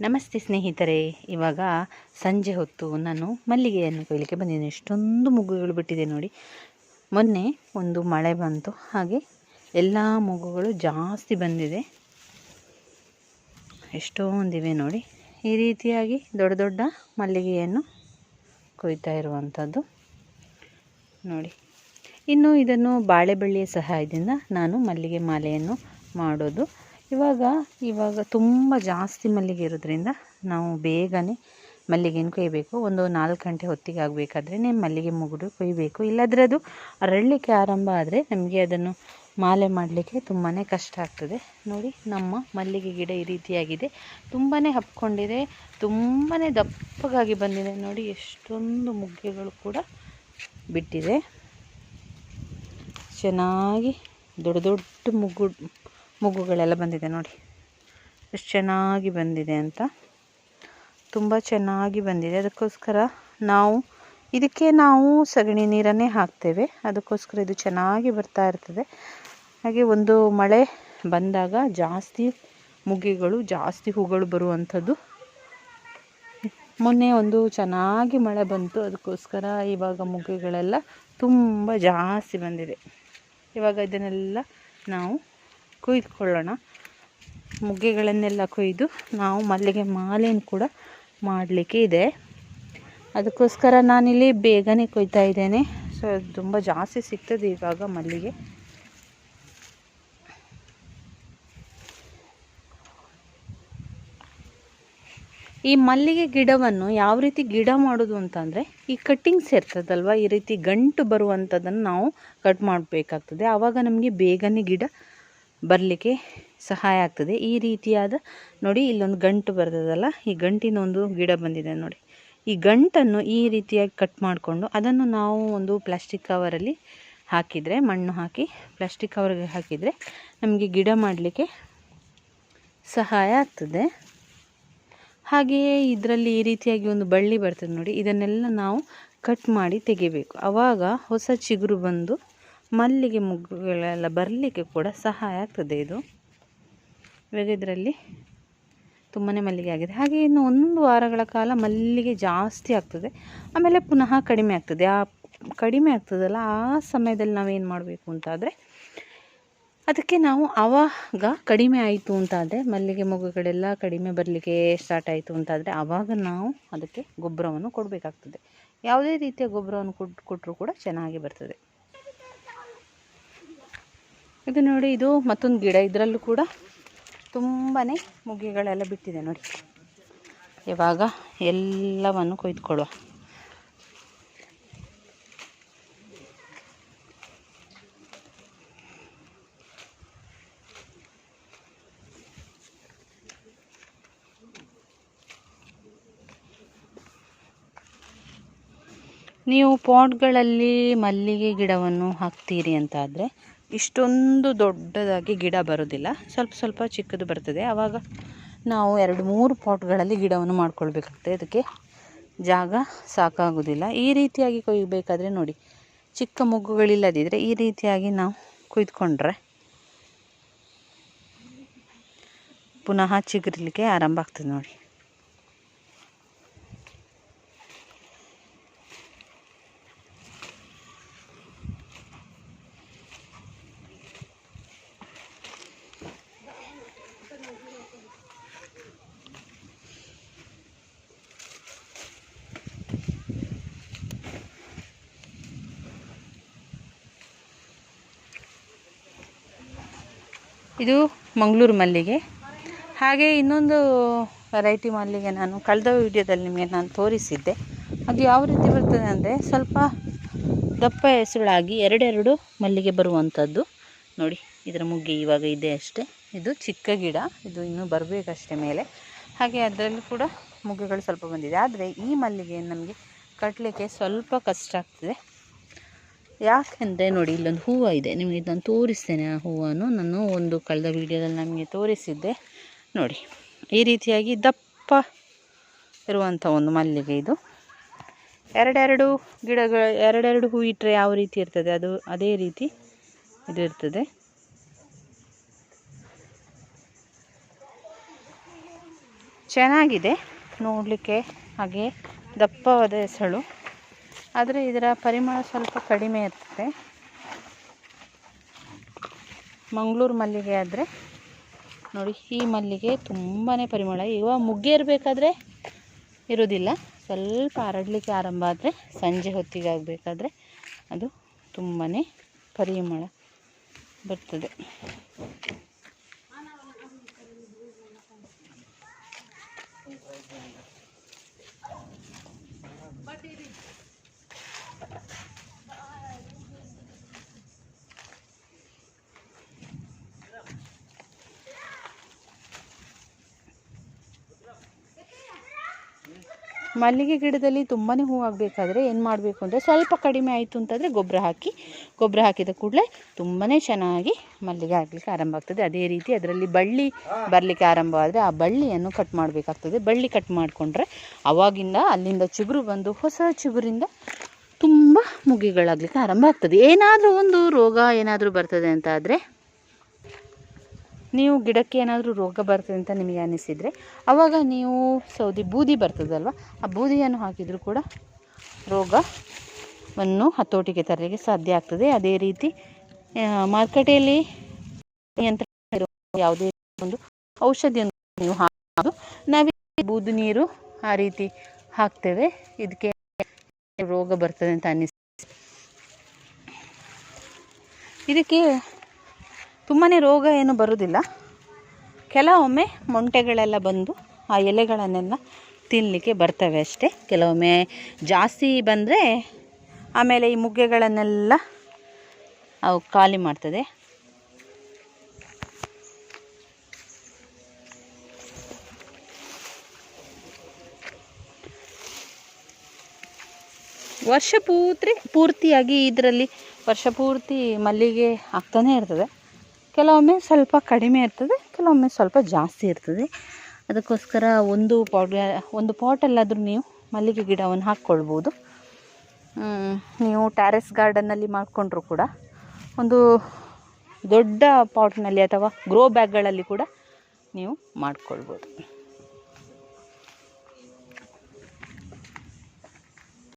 ನಮಸ್ತೆ ಸ್ನೇಹಿತರೆ. ಇವಾಗ ಸಂಜೆ ಹೊತ್ತು ನಾನು ಮಲ್ಲಿಗೆಯನ್ನು ಕೊಯ್ಲಿಕ್ಕೆ ಬಂದಿದ್ದೇನೆ. ಎಷ್ಟೊಂದು ಮುಗುಗಳು ಬಿಟ್ಟಿದೆ ನೋಡಿ. ಮೊನ್ನೆ ಒಂದು ಮಳೆ ಬಂತು. ಹಾಗೆ ಎಲ್ಲ ಮುಗುಗಳು ಜಾಸ್ತಿ ಬಂದಿದೆ. ಎಷ್ಟೊಂದಿವೆ ನೋಡಿ. ಈ ರೀತಿಯಾಗಿ ದೊಡ್ಡ ದೊಡ್ಡ ಮಲ್ಲಿಗೆಯನ್ನು ಕೊಯ್ತಾ ಇರುವಂಥದ್ದು ನೋಡಿ. ಇನ್ನು ಇದನ್ನು ಬಾಳೆಬಳ್ಳಿಯ ಸಹಾಯದಿಂದ ನಾನು ಮಲ್ಲಿಗೆ ಮಾಲೆಯನ್ನು ಮಾಡೋದು ಇವಾಗ ಇವಾಗ ತುಂಬ ಜಾಸ್ತಿ ಮಲ್ಲಿಗೆ ಇರೋದ್ರಿಂದ ನಾವು ಬೇಗನೆ ಮಲ್ಲಿಗೆನ ಕೊಯ್ಯಬೇಕು ಒಂದು ನಾಲ್ಕು ಗಂಟೆ ಹೊತ್ತಿಗೆ ಆಗಬೇಕಾದ್ರೆ ಮಲ್ಲಿಗೆ ಮುಗುಡು ಕೊಯ್ಯಬೇಕು ಇಲ್ಲಾದರೆ ಅದು ಅರಳಲಿಕ್ಕೆ ಆರಂಭ ಆದರೆ ನಮಗೆ ಅದನ್ನು ಮಾಲೆ ಮಾಡಲಿಕ್ಕೆ ತುಂಬಾ ಕಷ್ಟ ಆಗ್ತದೆ. ನೋಡಿ, ನಮ್ಮ ಮಲ್ಲಿಗೆ ಗಿಡ ಈ ರೀತಿಯಾಗಿದೆ. ತುಂಬಾ ಹಬ್ಕೊಂಡಿದೆ ತುಂಬಾ ದಪ್ಪಗಾಗಿ ಬಂದಿದೆ. ನೋಡಿ, ಎಷ್ಟೊಂದು ಮುಗ್ಗೆಗಳು ಕೂಡ ಬಿಟ್ಟಿದೆ. ಚೆನ್ನಾಗಿ ದೊಡ್ಡ ದೊಡ್ಡ ಮುಗ್ಗು ಮುಗ್ಗುಗಳೆಲ್ಲ ಬಂದಿದೆ ನೋಡಿ. ಎಷ್ಟು ಚೆನ್ನಾಗಿ ಬಂದಿದೆ ಅಂತ. ತುಂಬ ಚೆನ್ನಾಗಿ ಬಂದಿದೆ. ಅದಕ್ಕೋಸ್ಕರ ನಾವು, ಇದಕ್ಕೆ ನಾವು ಸಗಣಿ ನೀರನ್ನೇ ಹಾಕ್ತೇವೆ. ಅದಕ್ಕೋಸ್ಕರ ಇದು ಚೆನ್ನಾಗಿ ಬರ್ತಾ ಇರ್ತದೆ. ಹಾಗೆ ಒಂದು ಮಳೆ ಬಂದಾಗ ಜಾಸ್ತಿ ಮುಗಿಗಳು, ಜಾಸ್ತಿ ಹೂಗಳು ಬರುವಂಥದ್ದು. ಮೊನ್ನೆ ಒಂದು ಚೆನ್ನಾಗಿ ಮಳೆ ಬಂತು. ಅದಕ್ಕೋಸ್ಕರ ಇವಾಗ ಮುಗ್ಗೆಗಳೆಲ್ಲ ತುಂಬ ಜಾಸ್ತಿ ಬಂದಿದೆ. ಇವಾಗ ಇದನ್ನೆಲ್ಲ ನಾವು ಕೊಯ್ದುಕೊಳ್ಳೋಣ. ಮುಗ್ಗೆಗಳನ್ನೆಲ್ಲ ಕೊಯ್ದು ನಾವು ಮಲ್ಲಿಗೆ ಮಾಲೆಯನ್ನು ಕೂಡ ಮಾಡಲಿಕ್ಕೆ ಇದೆ. ಅದಕ್ಕೋಸ್ಕರ ನಾನಿಲ್ಲಿ ಬೇಗನೆ ಕೊಯ್ತಾ ಇದ್ದೇನೆ. ಸೊ ತುಂಬ ಜಾಸ್ತಿ ಸಿಗ್ತದೆ ಇವಾಗ ಮಲ್ಲಿಗೆ. ಈ ಮಲ್ಲಿಗೆ ಗಿಡವನ್ನು ಯಾವ ರೀತಿ ಗಿಡ ಮಾಡೋದು ಅಂತಂದರೆ, ಈ ಕಟ್ಟಿಂಗ್ಸ್ ಇರ್ತದಲ್ವ, ಈ ರೀತಿ ಗಂಟು ಬರುವಂಥದ್ದನ್ನು ನಾವು ಕಟ್ ಮಾಡಬೇಕಾಗ್ತದೆ. ಆವಾಗ ನಮಗೆ ಬೇಗನೆ ಗಿಡ ಬರಲಿಕ್ಕೆ ಸಹಾಯ ಆಗ್ತದೆ. ಈ ರೀತಿಯಾದ ನೋಡಿ ಇಲ್ಲೊಂದು ಗಂಟು ಬರ್ತದಲ್ಲ, ಈ ಗಂಟಿನ ಒಂದು ಗಿಡ ಬಂದಿದೆ ನೋಡಿ. ಈ ಗಂಟನ್ನು ಈ ರೀತಿಯಾಗಿ ಕಟ್ ಮಾಡಿಕೊಂಡು ಅದನ್ನು ನಾವು ಒಂದು ಪ್ಲಾಸ್ಟಿಕ್ ಕವರಲ್ಲಿ ಹಾಕಿದರೆ, ಮಣ್ಣು ಹಾಕಿ ಪ್ಲಾಸ್ಟಿಕ್ ಕವರ್ಗೆ ಹಾಕಿದರೆ ನಮಗೆ ಗಿಡ ಮಾಡಲಿಕ್ಕೆ ಸಹಾಯ ಆಗ್ತದೆ. ಹಾಗೆಯೇ ಇದರಲ್ಲಿ ಈ ರೀತಿಯಾಗಿ ಒಂದು ಬಳ್ಳಿ ಬರ್ತದೆ ನೋಡಿ, ಇದನ್ನೆಲ್ಲ ನಾವು ಕಟ್ ಮಾಡಿ ತೆಗಿಬೇಕು. ಆವಾಗ ಹೊಸ ಚಿಗುರು ಬಂದು ಮಲ್ಲಿಗೆ ಮೊಗ್ಗುಗಳೆಲ್ಲ ಬರಲಿಕ್ಕೆ ಕೂಡ ಸಹಾಯ ಆಗ್ತದೆ ಇದು. ಇವಾಗ ಇದರಲ್ಲಿ ತುಂಬಾ ಮಲ್ಲಿಗೆ ಆಗಿದೆ. ಹಾಗೆ ಇನ್ನು ಒಂದು ವಾರಗಳ ಕಾಲ ಮಲ್ಲಿಗೆ ಜಾಸ್ತಿ ಆಗ್ತದೆ. ಆಮೇಲೆ ಪುನಃ ಕಡಿಮೆ ಆಗ್ತದೆ. ಆ ಕಡಿಮೆ ಆಗ್ತದಲ್ಲ, ಆ ಸಮಯದಲ್ಲಿ ನಾವೇನು ಮಾಡಬೇಕು ಅಂತಾದರೆ, ಅದಕ್ಕೆ ನಾವು ಆವಾಗ ಕಡಿಮೆ ಆಯಿತು ಅಂತಾದರೆ, ಮಲ್ಲಿಗೆ ಮೊಗ್ಗುಗಳೆಲ್ಲ ಕಡಿಮೆ ಬರಲಿಕ್ಕೆ ಸ್ಟಾರ್ಟ್ ಆಯಿತು ಅಂತಾದರೆ ಆವಾಗ ನಾವು ಅದಕ್ಕೆ ಗೊಬ್ಬರವನ್ನು ಕೊಡಬೇಕಾಗ್ತದೆ. ಯಾವುದೇ ರೀತಿಯ ಗೊಬ್ಬರವನ್ನು ಕೊಟ್ಟು ಕೊಟ್ಟರೂ ಕೂಡ ಚೆನ್ನಾಗಿ ಬರ್ತದೆ. ಇದು ನೋಡಿ, ಇದು ಮತ್ತೊಂದು ಗಿಡ. ಇದರಲ್ಲೂ ಕೂಡ ತುಂಬಾ ಮುಗಿಗಳೆಲ್ಲ ಬಿಟ್ಟಿದೆ ನೋಡಿ. ಇವಾಗ ಎಲ್ಲವನ್ನು ಕೊಯ್ದುಕೊಳ್ಳುವ. ನೀವು ಪಾಟ್ಗಳಲ್ಲಿ ಮಲ್ಲಿಗೆ ಗಿಡವನ್ನು ಹಾಕ್ತೀರಿ ಅಂತಾದರೆ ಇಷ್ಟೊಂದು ದೊಡ್ಡದಾಗಿ ಗಿಡ ಬರೋದಿಲ್ಲ. ಸ್ವಲ್ಪ ಸ್ವಲ್ಪ ಚಿಕ್ಕದು ಬರ್ತದೆ. ಆವಾಗ ನಾವು ಎರಡು ಮೂರು ಪಾಟ್ಗಳಲ್ಲಿ ಗಿಡವನ್ನು ಮಾಡ್ಕೊಳ್ಬೇಕಾಗ್ತದೆ. ಅದಕ್ಕೆ ಜಾಗ ಸಾಕಾಗೋದಿಲ್ಲ. ಈ ರೀತಿಯಾಗಿ ಕೊಯ್ಯಬೇಕಾದ್ರೆ ನೋಡಿ, ಚಿಕ್ಕ ಮೊಗ್ಗುಗಳಿಲ್ಲದಿದ್ದರೆ ಈ ರೀತಿಯಾಗಿ ನಾವು ಕುಯ್ದುಕೊಂಡ್ರೆ ಪುನಃ ಚಿಗುರಲಿಕ್ಕೆ ಆರಂಭ ಆಗ್ತದೆ ನೋಡಿ. ಇದು ಮಂಗಳೂರು ಮಲ್ಲಿಗೆ. ಹಾಗೆ ಇನ್ನೊಂದು ವೆರೈಟಿ ಮಲ್ಲಿಗೆ ನಾನು ಕಳೆದ ವಿಡಿಯೋದಲ್ಲಿ ನಿಮಗೆ ನಾನು ತೋರಿಸಿದ್ದೆ. ಅದು ಯಾವ ರೀತಿ ಬರ್ತದೆ ಅಂದರೆ ಸ್ವಲ್ಪ ದಪ್ಪ ಹೆಸಳಾಗಿ ಎರಡೆರಡು ಮಲ್ಲಿಗೆ ಬರುವಂಥದ್ದು ನೋಡಿ, ಇದರ ಮುಗ್ಗೆ ಇವಾಗ ಇದೆ ಅಷ್ಟೇ. ಇದು ಚಿಕ್ಕ ಗಿಡ, ಇದು ಇನ್ನೂ ಬರಬೇಕಷ್ಟೇ ಮೇಲೆ. ಹಾಗೆ ಅದರಲ್ಲೂ ಕೂಡ ಮುಗ್ಗೆಗಳು ಸ್ವಲ್ಪ ಬಂದಿದೆ. ಆದರೆ ಈ ಮಲ್ಲಿಗೆ ನಮಗೆ ಕಟ್ಟಲಿಕ್ಕೆ ಸ್ವಲ್ಪ ಕಷ್ಟ ಆಗ್ತದೆ. ಯಾಕೆಂದರೆ ನೋಡಿ, ಇಲ್ಲೊಂದು ಹೂವು ಇದೆ. ನಿಮಗೆ ನಾನು ತೋರಿಸ್ತೇನೆ ಆ ಹೂವನ್ನು ನಾನು ಒಂದು ಕಳೆದ ವೀಡಿಯೋದಲ್ಲಿ ನಮಗೆ ತೋರಿಸಿದ್ದೆ. ನೋಡಿ, ಈ ರೀತಿಯಾಗಿ ದಪ್ಪ ಇರುವಂಥ ಒಂದು ಮಲ್ಲಿಗೆ ಇದು. ಎರಡೆರಡು ಗಿಡಗಳು, ಎರಡೆರಡು ಹೂ ಇಟ್ಟರೆ ಯಾವ ರೀತಿ ಇರ್ತದೆ? ಅದು ಅದೇ ರೀತಿ ಇದು ಇರ್ತದೆ. ಚೆನ್ನಾಗಿದೆ. ನೋಡಲಿಕ್ಕೆ ಹಾಗೆ ದಪ್ಪವಾದ ಎಸಳು ಆದರೆ ಇದರ ಪರಿಮಳ ಸ್ವಲ್ಪ ಕಡಿಮೆ ಇರ್ತದೆ ಮಂಗಳೂರು ಮಲ್ಲಿಗೆ ಆದರೆ, ನೋಡಿ ಈ ಮಲ್ಲಿಗೆ ತುಂಬಾ ಪರಿಮಳ. ಇವಾಗ ಮುಗ್ಗೆ ಇರಬೇಕಾದ್ರೆ ಇರೋದಿಲ್ಲ. ಸ್ವಲ್ಪ ಹರಡ್ಲಿಕ್ಕೆ ಆರಂಭ ಆದರೆ ಸಂಜೆ ಹೊತ್ತಿಗೆ ಆಗಬೇಕಾದ್ರೆ ಅದು ತುಂಬಾ ಪರಿಮಳ ಬರ್ತದೆ. ಮಲ್ಲಿಗೆ ಗಿಡದಲ್ಲಿ ತುಂಬಾ ಹೂ ಆಗಬೇಕಾದ್ರೆ ಏನು ಮಾಡಬೇಕು ಅಂದರೆ ಸ್ವಲ್ಪ ಕಡಿಮೆ ಆಯಿತು ಅಂತಂದರೆ ಗೊಬ್ಬರ ಹಾಕಿ, ಗೊಬ್ಬರ ಹಾಕಿದ ಕೂಡಲೇ ತುಂಬಾ ಚೆನ್ನಾಗಿ ಮಲ್ಲಿಗೆ ಆಗಲಿಕ್ಕೆ ಆರಂಭ ಆಗ್ತದೆ. ಅದೇ ರೀತಿ ಅದರಲ್ಲಿ ಬಳ್ಳಿ ಬರಲಿಕ್ಕೆ ಆರಂಭವಾದರೆ ಆ ಬಳ್ಳಿಯನ್ನು ಕಟ್ ಮಾಡಬೇಕಾಗ್ತದೆ. ಬಳ್ಳಿ ಕಟ್ ಮಾಡಿಕೊಂಡ್ರೆ ಅವಾಗಿಂದ ಅಲ್ಲಿಂದ ಚಿಗುರು ಬಂದು ಹೊಸ ಚಿಗುರಿಂದ ತುಂಬ ಮುಗಿಗಳಾಗಲಿಕ್ಕೆ ಆರಂಭ ಆಗ್ತದೆ. ಏನಾದರೂ ಒಂದು ರೋಗ ಏನಾದರೂ ಬರ್ತದೆ ಅಂತ ಆದರೆ ನೀವು ಗಿಡಕ್ಕೆ ಏನಾದರೂ ರೋಗ ಬರ್ತದೆ ಅಂತ ನಿಮಗೆ ಅನಿಸಿದರೆ ಆವಾಗ ನೀವು ಸೌದಿ ಬೂದಿ ಬರ್ತದಲ್ವ, ಆ ಬೂದಿಯನ್ನು ಹಾಕಿದರೂ ಕೂಡ ರೋಗವನ್ನು ಹತೋಟಿಗೆ ತರಲಿಕ್ಕೆ ಸಾಧ್ಯ ಆಗ್ತದೆ. ಅದೇ ರೀತಿ ಮಾರುಕಟ್ಟೆಯಲ್ಲಿ ಯಂತ್ರ ಇರೋ ಯಾವುದೇ ಒಂದು ಔಷಧಿಯನ್ನು ನೀವು ಹಾಕೋದು ನಾವೇ ಬೂದು ನೀರು ಆ ರೀತಿ ಹಾಕ್ತೇವೆ. ಇದಕ್ಕೆ ರೋಗ ಬರ್ತದೆ ಅಂತ ಅನ್ನಿಸ್ ಇದಕ್ಕೆ ತುಂಬಾ ರೋಗ ಏನು ಬರೋದಿಲ್ಲ. ಕೆಲವೊಮ್ಮೆ ಮೊಂಟೆಗಳೆಲ್ಲ ಬಂದು ಆ ಎಲೆಗಳನ್ನೆಲ್ಲ ತಿನ್ನಲಿಕ್ಕೆ ಬರ್ತವೆ ಅಷ್ಟೇ. ಕೆಲವೊಮ್ಮೆ ಜಾಸ್ತಿ ಬಂದರೆ ಆಮೇಲೆ ಈ ಮುಗ್ಗೆಗಳನ್ನೆಲ್ಲ ಅವು ಖಾಲಿ ಮಾಡ್ತದೆ. ವರ್ಷ ಪೂರ್ತಿ ಪೂರ್ತಿಯಾಗಿ ಇದರಲ್ಲಿ ವರ್ಷ ಪೂರ್ತಿ ಮಲ್ಲಿಗೆ ಆಗ್ತಾನೇ ಇರ್ತದೆ. ಕೆಲವೊಮ್ಮೆ ಸ್ವಲ್ಪ ಕಡಿಮೆ ಇರ್ತದೆ, ಕೆಲವೊಮ್ಮೆ ಸ್ವಲ್ಪ ಜಾಸ್ತಿ ಇರ್ತದೆ. ಅದಕ್ಕೋಸ್ಕರ ಒಂದು ಪಾಟ್ ಒಂದು ಪಾಟಲ್ಲಾದರೂ ನೀವು ಮಲ್ಲಿಗೆ ಗಿಡವನ್ನು ಹಾಕ್ಕೊಳ್ಬೋದು. ನೀವು ಟ್ಯಾರೆಸ್ ಗಾರ್ಡನ್ನಲ್ಲಿ ಮಾಡಿಕೊಂಡ್ರೂ ಕೂಡ ಒಂದು ದೊಡ್ಡ ಪಾಟ್ನಲ್ಲಿ ಅಥವಾ ಗ್ರೋ ಬ್ಯಾಗ್ಗಳಲ್ಲಿ ಕೂಡ ನೀವು ಮಾಡ್ಕೊಳ್ಬೋದು.